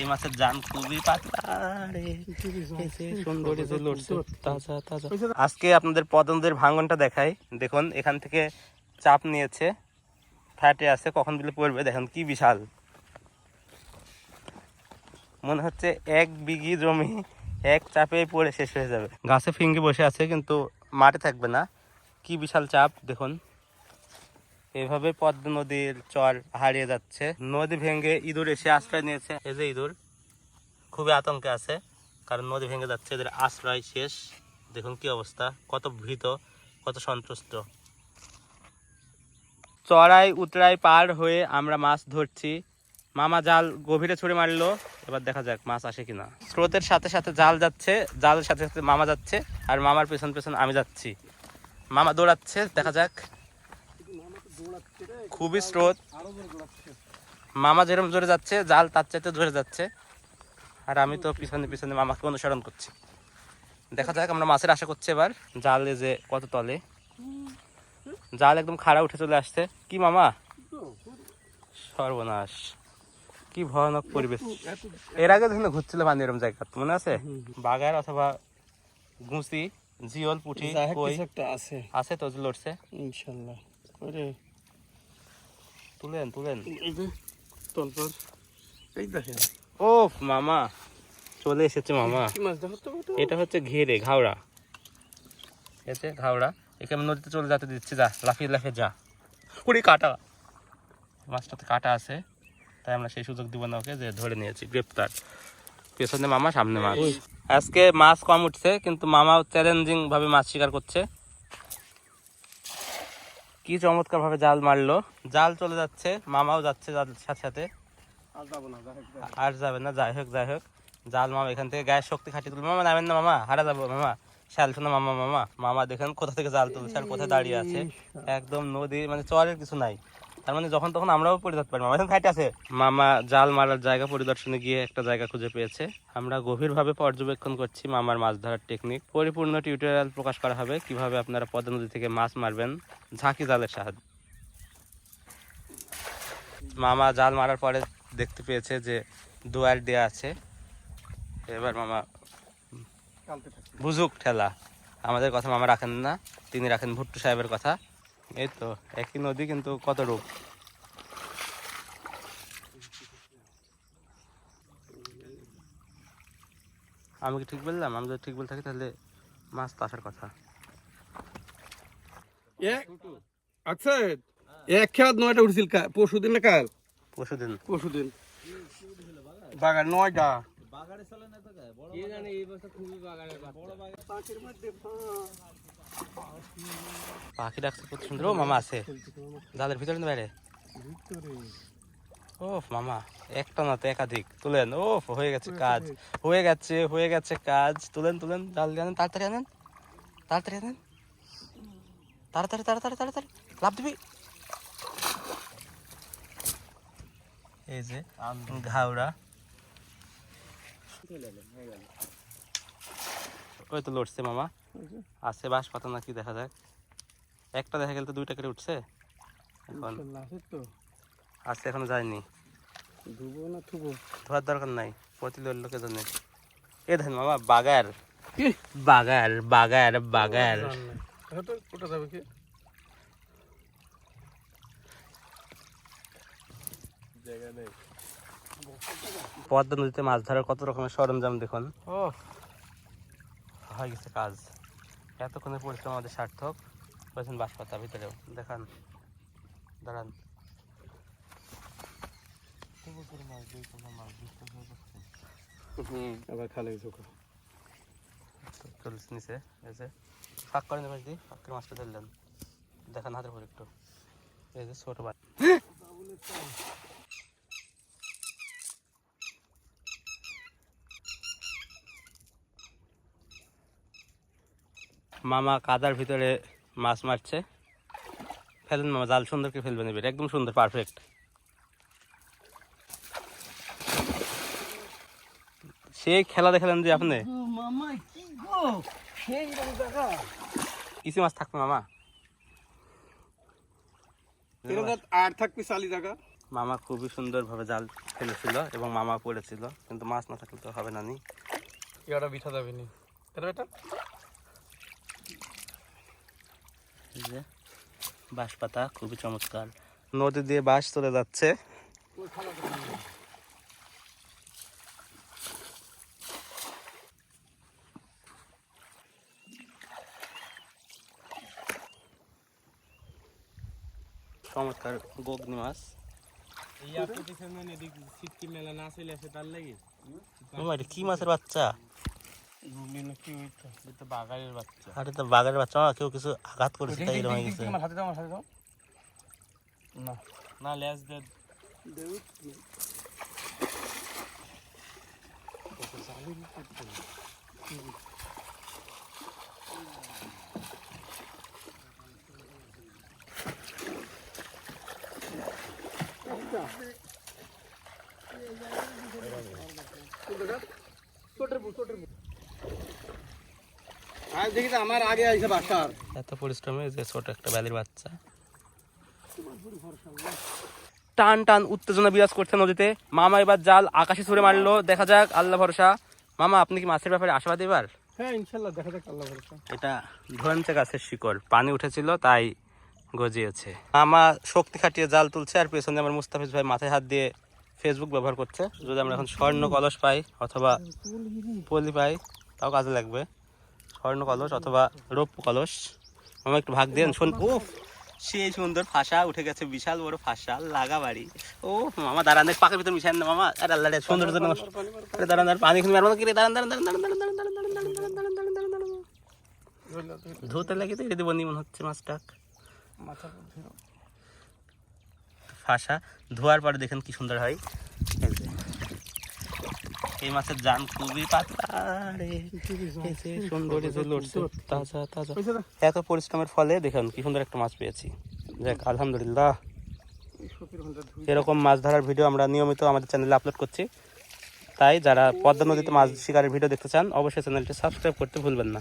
এই মাছের জান খুবই পাতলা আজকে আপনাদের পদনদের ভাঙনটা দেখাই। দেখুন এখান থেকে চাপ নিয়েছে। ফ্যাটে আছে কখন দিলে পড়বে? দেখুন কি বিশাল। মনে হচ্ছে এক বিঘি জমি এক চাপে পড়ে শেষ হয়ে যাবে। গাছে ফিঙ্গি বসে আছে কিন্তু মাঠে থাকবে না। কি বিশাল চাপ দেখুন। এভাবে পদ্ম নদীর চর হারিয়ে যাচ্ছে। নদী ভেঙে ইঁদুর এসে আশ্রয় নিয়েছে। এই যে ইঁদুর, খুবই আতঙ্কে আছে, কারণ নদী ভেঙে যাচ্ছে, এদের আশ্রয় শেষ। দেখুন কি অবস্থা, কত ভীত, কত সন্ত্রস্ত চড়াই উতরাই পার হয়ে আমরা মাছ ধরছি। মামা জাল গভীরে ছুড়ে মারলো, এবার দেখা যাক মাছ আসে কিনা। স্রোতের সাথে সাথে জাল যাচ্ছে, জালের সাথে সাথে মামা যাচ্ছে, আর মামার পেছন পেছন আমি যাচ্ছি। মামা দৌড়াচ্ছে, দেখা যাক খুবই স্রোত। মামা যেরকম জোরে যাচ্ছে জাল তার চাইতে জোরে যাচ্ছে। আর আমি তো পিছনে পিছনে মামাকে অনুসরণ করছি। দেখা যাক আমরা মাছের আশা করছি এবার জালে যে কত তলে। জাল একদম খাড়া উঠে চলে আসছে। কি মামা? সর্বনাশ। কি ভয়ানক পরিবেশ। এর আগে ধরুন ঘুরছিল পানি এরকম জায়গা মনে আছে? বাগার অথবা গুঁসি জিওল পুঁটি একটা আছে। আছে তো লড়ছে? ইনশাল্লাহ। তুলেন তুলেন। এই যে তলপর এই দেখেন। ও মামা। চলে এসেছে মামা? এটা হচ্ছে ঘেরে ঘাওড়া। এতে ঘাওড়া। একে আমি নদীতে চলে যেতে দিচ্ছি যা লাফিয়ে লাফিয়ে যা। কুড়ি কাটা। মাছটাতে কাটা আছে। তাই আমরা সেই সুযোগ দিব না ওকে যে ধরে নিয়েছি গ্রেপ্তার। পেছনে মামা সামনে মাছ। আজকে মাছ কম উঠছে কিন্তু মামা চ্যালেঞ্জিং ভাবে মাছ শিকার করছে। কি চমৎকার ভাবে জাল মারলো। জাল চলে যাচ্ছে মামাও যাচ্ছে জাল সাথে সাথে। আর যাব না যাই হোক, যাই হোক। আর যাবে না যাই হোক যাই হোক। জাল মামা এখান থেকে গায়ের শক্তি খাটিয়ে তুলবে। মামা নামেন না মামা হারা যাব মামা। শ্যাল শোনা মামা মামা। মামা দেখেন কোথা থেকে জাল তুলছে আর কোথায় দাঁড়িয়ে আছে। একদম নদী মানে চরের কিছু নাই। তার মানে যখন তখন আমরাও পড়ে যেতে পারি মামা খাইতে আছে? মামা জাল মারার জায়গা পরিদর্শনে গিয়ে একটা জায়গা খুঁজে পেয়েছে। আমরা গভীরভাবে পর্যবেক্ষণ করছি মামার মাছ ধরার টেকনিক পরিপূর্ণ টিউটোরিয়াল প্রকাশ করা হবে কীভাবে আপনারা পদ্মা নদী থেকে মাছ মারবেন ঝাঁকি জালের সাহায্যে। মামা জাল মারার পরে দেখতে পেয়েছে যে দুয়ার দেয়া আছে। এবার মামা বুঝুক ঠেলা। আমাদের কথা মামা রাখেন না তিনি রাখেন ভুট্টু সাহেবের কথা। এই তো একই নদী কিন্তু কত রূপ? আমি কি ঠিক বললাম? আমি যদি ঠিক বলে থাকি তাহলে মাছ তো আসার কথা। আচ্ছা এক খেয়াল নয়টা উঠছিল কা- পরশু দিন না কাল? পরশু দিন পরশু দিন বাগান। নয়টা পাখি ডাকছে কত সুন্দর ও মামা আছে। জালের ভিতরে না বাইরে? ও মামা একটা না তো একাধিক। তুলেন ও হয়ে গেছে কাজ। হয়ে গেছে। হয়ে গেছে কাজ। তুলেন তুলেন জাল দিয়ে আনেন তাড়াতাড়ি আনেন। তাড়াতাড়ি আনেন। তাড়াতাড়ি তাড়াতাড়ি তাড়াতাড়ি। লাভ দিবি। এই যে ঘাওড়া ওই তো লড়ছে মামা। আছে বাঁশ পাতা নাকি দেখা যাক। একটা দেখা গেলে তো দুইটা করে উঠছে। এখন আছে এখনও যায়নি। ধুবো না থুবো? ধোয়ার দরকার নাই প্রতি লোকে জানে। এ দেখেন মামা বাগার। বাগার বাগার বাগার। ওটা যাবে কি? জায়গা নেই পদ্মা নদীতে মাছ ধরার কত রকমের সরঞ্জাম দেখুন। হয়ে গেছে কাজ। এতক্ষণের পরিশ্রম আমাদের সার্থক বলছেন বাঁশপাতা ভিতরেও। দেখান দাঁড়ান। হুম। আবার খালে ঝোঁকো চলছে নিচে এই যে। ফাঁক করেন এবার দি ফাঁক মাছটা ধরলেন। দেখান হাতের পর একটু। এই যে ছোট বাট মামা কাদার ভিতরে মাছ মারছে। ফেলেন মামা জাল সুন্দর করে ফেলবেন এবার একদম সুন্দর পারফেক্ট সেই খেলা দেখালেন যে আপনি? মামা কি গো? সেই জায়গা কিছু মাছ থাকবে মামা? আর থাকবে চালি জায়গা মামা খুবই সুন্দরভাবে জাল ফেলেছিল এবং মামা পড়েছিল কিন্তু মাছ না থাকলে তো হবে না নি। ইয়াটা বিঠা যাবে নি। এটা যে বাঁশ পাতা খুবই চমৎকার। নদী দিয়ে বাঁশ চলে যাচ্ছে। চমৎকার গগনি মাছ। কি মাছের বাচ্চা? আরে তো বাগানের বাচ্চা কেউ কিছু আঘাত করেছে তাই এরকম গেছে আমার হাতে দাও আমার হাতে দাও না না লেজ দে ছোটের বউ ছোটের বউ আজ দেখি তো আমার আগে বাসার। এত পরিশ্রমে যে ছোট একটা ব্যালির বাচ্চা। টান টান উত্তেজনা বিরাজ করছে নদীতে। মামা এবার জাল আকাশে ছুড়ে মারলো। দেখা যাক আল্লাহ ভরসা। মামা আপনি কি মাছের ব্যাপারে আশাবাদী এবার? হ্যাঁ ইনশাল্লাহ দেখা যাক আল্লাহ ভরসা। এটা গাছের শিকড়। পানি উঠেছিল তাই গজিয়েছে। মামা শক্তি খাটিয়ে জাল তুলছে আর পেছনে আমার মুস্তাফিজ ভাই মাথায় হাত দিয়ে ফেসবুক ব্যবহার করছে। যদি আমরা এখন স্বর্ণ কলস পাই অথবা পলি পাই তাও কাজে লাগবে স্বর্ণ কলস অথবা রৌপ্য কলস মামা একটু ভাগ দেন শোন ও সেই সুন্দর ফাঁসা উঠে গেছে বিশাল বড় ফাঁসা লাগা বাড়ি ও মামা দাঁড়ান দেখ পাকের ভিতর মিশান না মামা আরে আল্লাহ রে সুন্দর দাঁড়ান দাঁড়ান পানি খুঁজে মারবো না কি রে দাঁড়ান দাঁড়ান দাঁড়ান দাঁড়ান দাঁড়ান দাঁড়ান দাঁড়ান দাঁড়ান দাঁড়ান দাঁড়ান দাঁড়ান দাঁড়ান দাঁড়ান দাঁড়ান ধুতে লাগে তো এটা দিব মনে হচ্ছে মাছটা মাথা ফাঁসা ধোয়ার পরে দেখেন কি সুন্দর হয়। এই মাছের জান খুবই পাতলা রে এই যে সুন্দর এই যে লড়ছে তাজা তাজা। এত পরিশ্রমের ফলে দেখুন কি সুন্দর একটা মাছ পেয়েছি। দেখ আলহামদুলিল্লাহ। এরকম মাছ ধরার ভিডিও আমরা নিয়মিত আমাদের চ্যানেলে আপলোড করছি। তাই যারা পদ্মা নদীতে মাছ শিকারের ভিডিও দেখতে চান অবশ্যই চ্যানেলটি সাবস্ক্রাইব করতে ভুলবেন না।